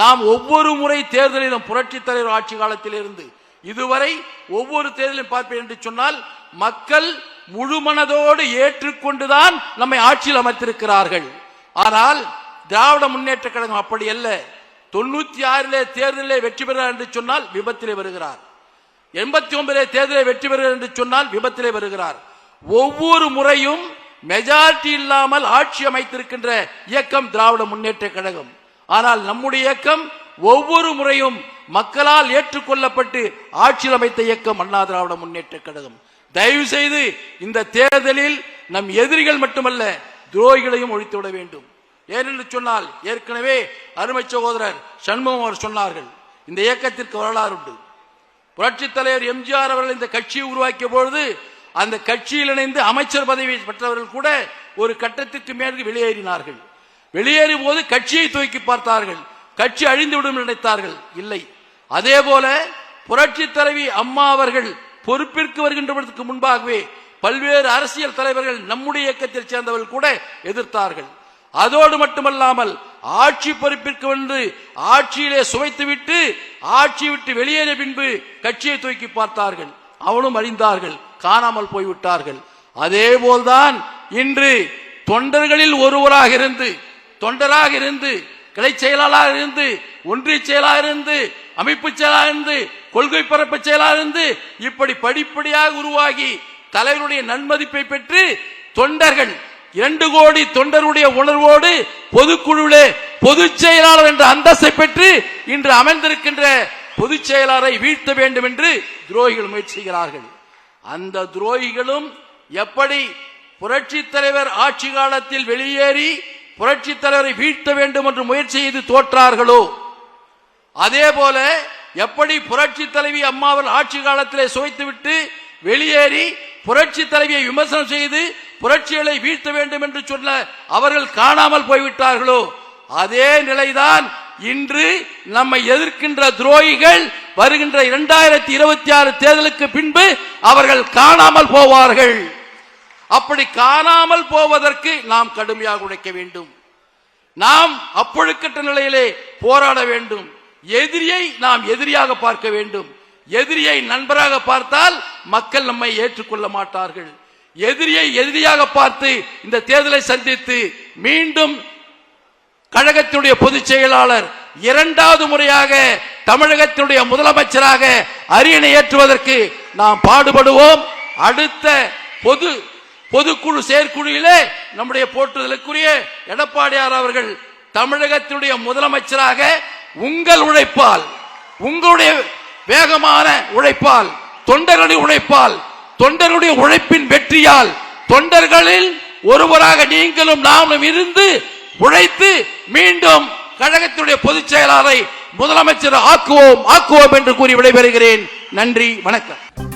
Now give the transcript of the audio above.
நாம் ஒவ்வொரு முறை தேர்தலிலும் புரட்சித் தலைவர் ஆட்சி காலத்திலிருந்து இதுவரை ஒவ்வொரு தேர்தலையும் பார்ப்பேன் என்று சொன்னால் மக்கள் முழுமனதோடு ஏற்றுக்கொண்டுதான் நம்மை ஆட்சியில் அமர்த்திருக்கிறார்கள். ஆனால் திராவிட முன்னேற்ற கழகம் அப்படி அல்ல. தொண்ணூத்தி ஆறிலே தேர்தலிலே வெற்றி பெறுகிறார் என்று சொன்னால் விபத்திலே வருகிறார். எண்பத்தி ஒன்பதிலே தேர்தலை வெற்றி பெறுகிறார் என்று சொன்னால் விபத்திலே வருகிறார். ஒவ்வொரு முறையும் மெஜாரிட்டி இல்லாமல் ஆட்சி அமைத்திருக்கின்ற இயக்கம் திராவிட முன்னேற்ற கழகம். ஆனால் நம்முடைய இயக்கம் ஒவ்வொரு முறையும் மக்களால் ஏற்றுக்கொள்ளப்பட்டு ஆட்சியில் அமைத்த இயக்கம் அண்ணா திராவிட முன்னேற்ற கழகம். தயவு செய்து இந்த தேர்தலில் நம் எதிரிகள் மட்டுமல்ல துரோகிகளையும் ஒழித்து விட வேண்டும். ஏனென்று சொன்னால் ஏற்கனவே அருமை சகோதரர் சண்முகம் அவர் சொன்னார்கள் இந்த இயக்கத்திற்கு வரலாறு உண்டு. புரட்சித் தலைவர் எம்ஜிஆர் அவர்கள் இந்த கட்சியை உருவாக்கிய பொழுது அந்த கட்சியில் இணைந்து அமைச்சர் பதவி பெற்றவர்கள் கூட ஒரு கட்டத்திற்கு மேற்கு வெளியேறினார்கள். வெளியேறிய போது கட்சியை தூக்கி பார்த்தார்கள். கட்சி அழிந்துவிடும் நினைத்தார்கள். இல்லை. அதே போல புரட்சி தலைவி அம்மா அவர்கள் பொறுப்பிற்கு வருகின்றவர்களுக்கு முன்பாகவே பல்வேறு அரசியல் தலைவர்கள் நம்முடைய இயக்கத்தில் சேர்ந்தவர்கள் கூட எதிர்த்தார்கள். அதோடு மட்டுமல்லாமல் ஆட்சி பொறுப்பிற்கு வந்து ஆட்சியிலே சுவைத்துவிட்டு ஆட்சி விட்டு வெளியேறிய பின்பு கட்சியை தூக்கி பார்த்தார்கள். அவனும் அறிந்தார்கள் காணாமல் போய்விட்டார்கள். அதே போல்தான் இன்று தொண்டர்களில் ஒருவராக இருந்து தொண்டராக இருந்து கிளை செயலாளராக இருந்து ஒன்றிய செயலாக இருந்து அமைப்பு செயலாக இருந்து கொள்கை பரப்பு செயலாக இருந்து இப்படி படிப்படியாக உருவாகி தலைவருடைய நன்மதிப்பை பெற்று தொண்டர்கள் இரண்டு கோடி தொண்டருடைய உணர்வோடு பொதுக்குழுவிலே பொதுச் செயலாளர் என்ற அந்தஸ்தை பெற்று இன்று அமர்ந்திருக்கின்ற பொதுச் செயலாளரை வீழ்த்த வேண்டும் என்று துரோகிகள் முயற்சி செய்கிறார்கள். அந்த துரோகிகளும் எப்படி புரட்சி தலைவர் ஆட்சி காலத்தில் வெளியேறி புரட்சி தலைவரை வீழ்த்த வேண்டும் என்று முயற்சி செய்து தோற்றார்களோ அதே போல எப்படி புரட்சி தலைவி அம்மாவர் ஆட்சி காலத்திலே சுவைத்துவிட்டு வெளியேறி புரட்சி தலைவியை விமர்சனம் செய்து புரட்சிகளை வீழ்த்த வேண்டும் என்று சொல்ல அவர்கள் காணாமல் போய்விட்டார்களோ அதே நிலைதான் இன்று நம்மை எதிர்க்கின்ற துரோகிகள் வருகின்ற இரண்டாயிரத்தி இருபத்தி ஆறு தேர்தலுக்கு பின்பு அவர்கள் காணாமல் போவார்கள். அப்படி காணாமல் போவதற்கு நாம் கடுமையாக உழைக்க வேண்டும். நாம் அப்பொழுக்கட்ட நிலையிலே போராட வேண்டும். எதிரியை நாம் எதிரியாக பார்க்க வேண்டும். எதிரியை நண்பராக பார்த்தால் மக்கள் நம்மை ஏற்றுக்கொள்ள மாட்டார்கள். எதிரியை எதிரியாக பார்த்து இந்த தேர்தலை சந்தித்து மீண்டும் கழகத்தினுடைய பொதுச் செயலாளர் இரண்டாவது முறையாக தமிழகத்தினுடைய முதலமைச்சராக அரியணை ஏற்றுவதற்கு நாம் பாடுபடுவோம். அடுத்த பொது பொதுக்குழு செயற்குழுவிலே நம்முடைய போற்றுதலுக்குரிய எடப்பாடியார் அவர்கள் தமிழகத்தினுடைய முதலமைச்சராக உங்கள் உழைப்பால் உங்களுடைய வேகமான உழைப்பால் தொண்டர்களுடைய உழைப்பால் தொண்டர்களுடைய உழைப்பின் வெற்றியால் தொண்டர்களில் ஒருவராக நீங்களும் நாமும் இருந்து உழைத்து மீண்டும் கழகத்தினுடைய பொதுச் செயலாளரை முதலமைச்சர் ஆக்குவோம் ஆக்குவோம் என்று கூறி விடைபெறுகிறேன். நன்றி வணக்கம்.